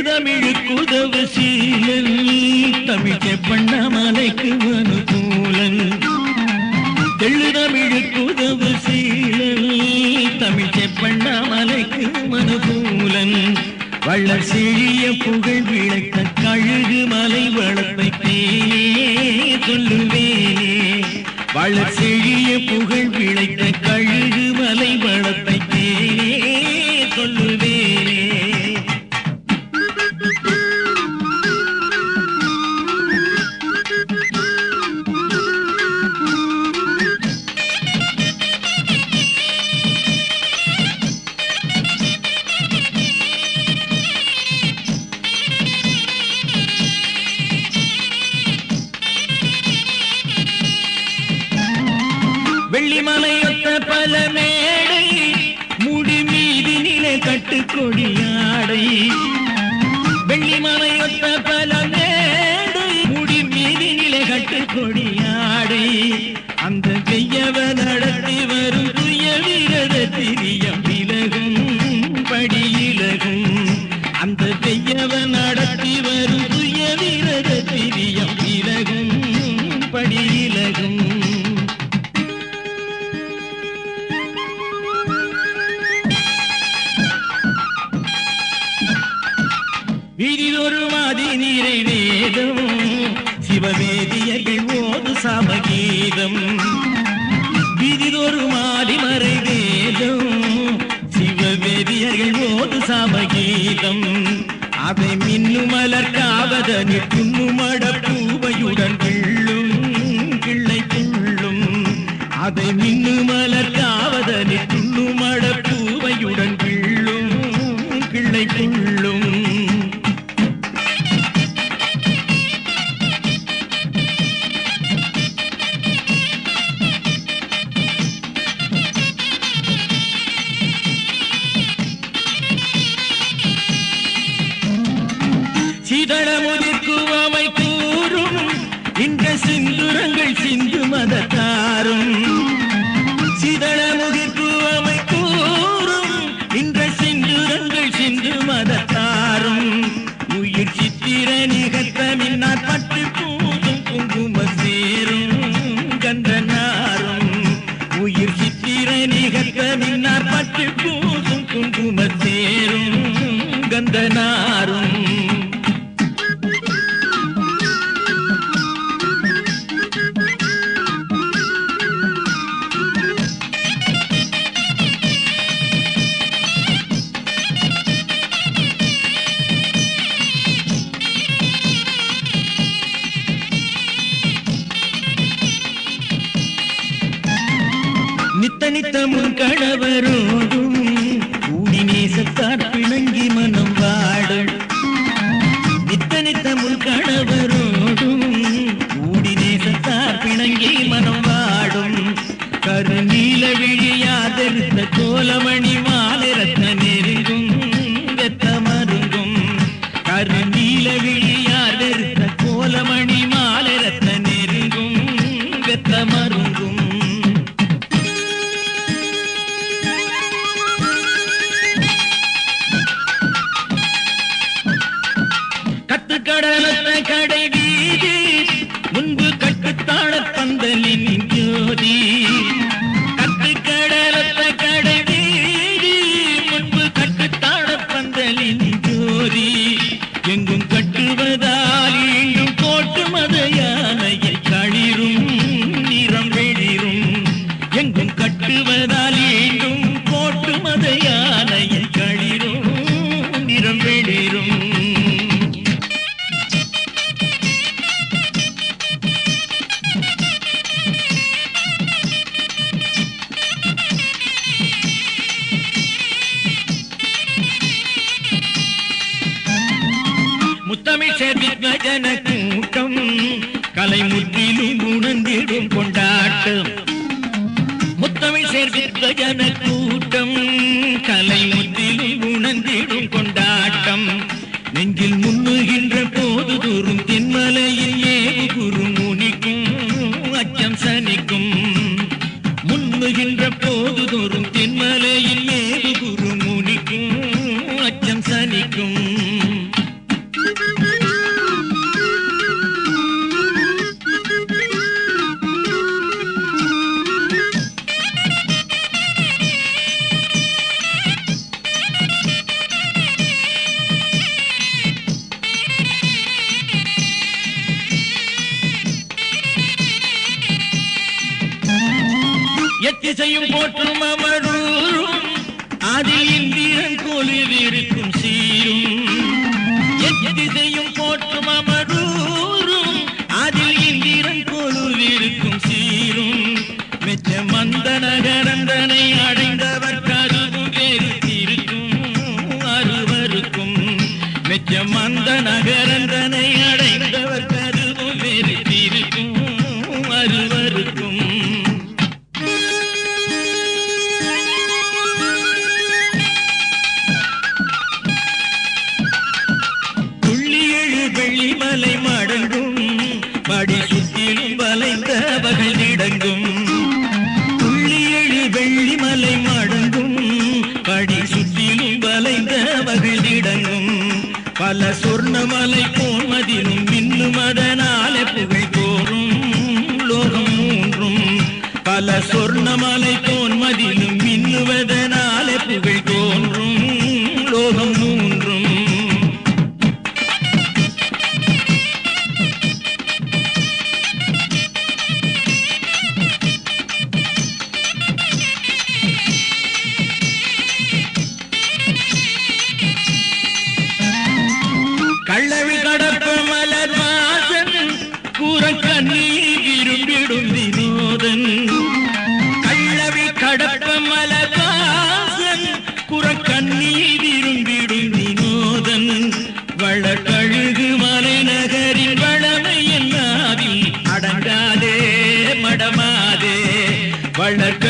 தெள்ளு தமிழுக்குதவு சீலன் தமிழ் செப்பண்ணாமலைக்கு அனுகூலன் தெள்ளு தமிழுக்குதவு சீலன் தமிழ் செப்பண்ணாமலைக்கு அனுகூலன் வள்ள செழிய புகழ் விளக்க கழுகு மலை வளத்தை தேனே சொல்லுவேனே வள்ளல் செழிய புகழ் விளைத்த கழுகு மலை வளத்தை மலையொத்த பல மேடை முடி மீதி நிலை கட்டு கொடியாடை வெள்ளிமலையொத்த பல வேதம். விதிதொரு மாடி மறை வேதம். சிவவேதியர்கள் ஓது சமகீதம் அதை மின்னு மலர் காவதனி துண்ணுமட பூவையுடன் கிள்ளும் கிள்ளை கிள்ளும் அதை மின்னு நித்த முன் கணவரோடும் கூடி நேசத்தார் பிணங்கி மனம் வாடும். நித்தனித்த முன் கணவரோடும் கூடி நேசத்தார் பிணங்கி மனம் வாடும். கருநீல விழியாதெடுத்த கோலமணி செவி கஜன கூட்டம் கலை முற்றிலும் உணர்ந்திடும் கொண்ட எத்திசையும் போற்றும் அமரூரும் அதில் இந்திரன் கொலுவிருக்கும் சீரும். எத்திசையும் போற்றும் அமரூரும் அதில் இந்திரன் கொலுவிருக்கும் சீரும். மெச்ச மந்த நகரந்தனை அடைந்தவர் சுற்றிலும் வளைந்த வகையிடங்கும் துள்ளி எழி வெள்ளி மலை மடங்கும். படி சுற்றிலும் வளைந்த வகையிடங்கும் பல சொர்ண மலை போன்மதிலும் மின்னும் அதனாலே புகழ் தோறும். லோகம் மூன்றும் பல சொர்ணமலை நீ விரும்பிடும் வினோதன். கள்ளவி கடப்ப மலகாசன் குரக்கண்ணீ விரும்பிடும் வினோதன். வளக்கழுகு மலைநகரின் வளமை என்னாவில் அடங்காதே மடமாதே. வளர்க்க